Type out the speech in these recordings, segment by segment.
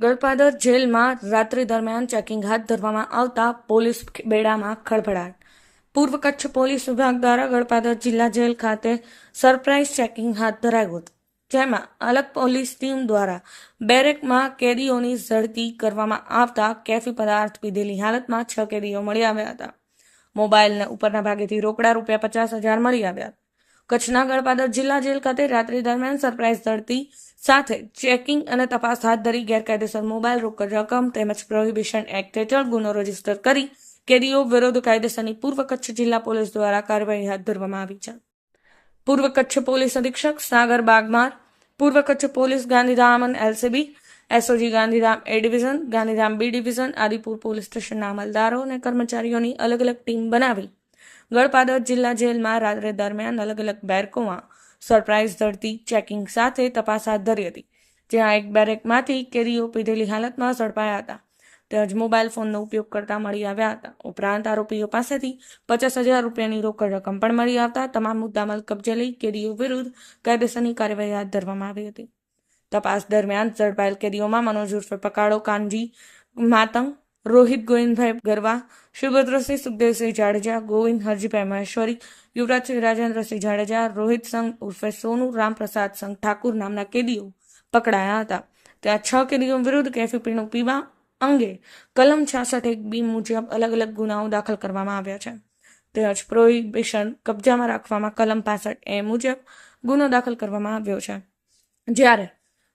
ગળપાદર જેલમાં રાત્રિ દરમિયાન ચેકિંગ હાથ ધરવામાં આવતા પોલીસ બેડામાં ખળભળાટ. પૂર્વ કચ્છ પોલીસ વિભાગ દ્વારા ગળપાદર જિલ્લા જેલ ખાતે સરપ્રાઇઝ ચેકિંગ હાથ ધરાયું હતું, જેમાં અલગ પોલીસ ટીમ દ્વારા બેરેકમાં કેદીઓની ઝડપી કરવામાં આવતા કેફી પદાર્થ પીધેલી હાલતમાં છ કેદીઓ મળી આવ્યા હતા. મોબાઈલના ઉપરના ભાગેથી રોકડા રૂપિયા પચાસ હજાર મળી આવ્યા કચ્છના ગળપાદર જિલ્લા જેલ ખાતે રાત્રિ દરમિયાન સરપ્રાઇઝ ધરતી સાથે ચેકિંગ અને તપાસ હાથ ધરી ગેરકાયદેસર મોબાઈલ રોકડ રકમ તેમજ પ્રોહિબિશન એક્ટ હેઠળ ગુનો રજિસ્ટર કરી કેદીઓ વિરુદ્ધ કાયદેસરની પૂર્વ કચ્છ જિલ્લા પોલીસ દ્વારા કાર્યવાહી હાથ ધરવામાં આવી છે. પૂર્વ કચ્છ પોલીસ અધિક્ષક સાગર બાગમાર, પૂર્વ કચ્છ પોલીસ ગાંધીધામ અને LCB, SOG Gandhidham A division, Gandhidham B division, Adipur police સ્ટેશનના અમલદારો અને કર્મચારીઓની અલગ અલગ ટીમ બનાવી ગળપાદર જિલ્લા જેલમાં રાત્રે દરમિયાન અલગ અલગ બેરકોમાં સરપ્રાઇઝ ધરતી ચેકિંગ સાથે તપાસ હાથ ધરી હતી, જ્યાં એક બેરેકમાંથી કેરીઓ પીધેલી હાલતમાં ઝડપાયા હતા. તેમજ મોબાઈલ ફોનનો ઉપયોગ કરતા મળી આવ્યા હતા. ઉપરાંત આરોપીઓ પાસેથી પચાસ હજાર રૂપિયાની રોકડ રકમ પણ મળી આવતા તમામ મુદ્દામાલ કબજે લઈ કેદીઓ વિરુદ્ધ કાયદેસરની કાર્યવાહી હાથ ધરવામાં આવી હતી. તપાસ દરમિયાન ઝડપાયેલ કેદીઓમાં મનોજ ઉર્ફે પકાડો, કાનજી, માતંગ રોહિત ગોવિંદભાઈ ગરવા સુભદ્રસિંહ સુખદેવસિંહ જાડેજા, ગોવિંદ હરજીભાઈ મહેશ્વરી યુવરાજસિંહ રાજેન્દ્રસિંહ જાડેજા, રોહિત સંઘ ઉર્ફે સોનુ, રામપ્રસાદ સંઘ ઠાકુર નામના કેદીઓ પકડાયા હતા. ત્યાં છ કેદીઓ વિરુદ્ધ કેફી પીણું પીવા અંગે કલમ છાસઠ એક બી મુજબ અલગ અલગ ગુનાઓ દાખલ કરવામાં આવ્યા છે. તેમજ પ્રોહિબિશન કબજામાં રાખવામાં કલમ પાસઠ એ મુજબ ગુનો દાખલ કરવામાં આવ્યો છે. જ્યારે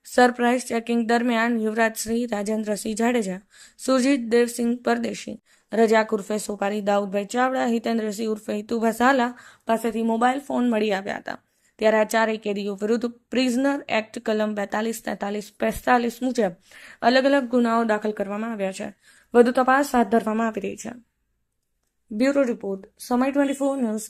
સરપ્રાઇઝ ચેકિંગ દરમિયાન યુવરાજશ્રી રાજેન્દ્રસિંહ જાડેજા, સુરજીત દેવસિંહ પરદેશી રજાક ઉર્ફે સોપારી, દાઉદભાઈ ચાવડા, હિતેન્દ્રસિંહ ઉર્ફે હિતુભા ઝાલા પાસેથી મોબાઈલ ફોન મળી આવ્યા હતા. ત્યારે આ ચારેય કેદીઓ વિરુદ્ધ પ્રિઝનર એક્ટ કલમ બેતાલીસ, તેતાલીસ પિસ્તાલીસ મુજબ અલગ અલગ ગુનાઓ દાખલ કરવામાં આવ્યા છે. વધુ તપાસ હાથ ધરવામાં આવી રહી છે. Bureau report, Samay twenty four news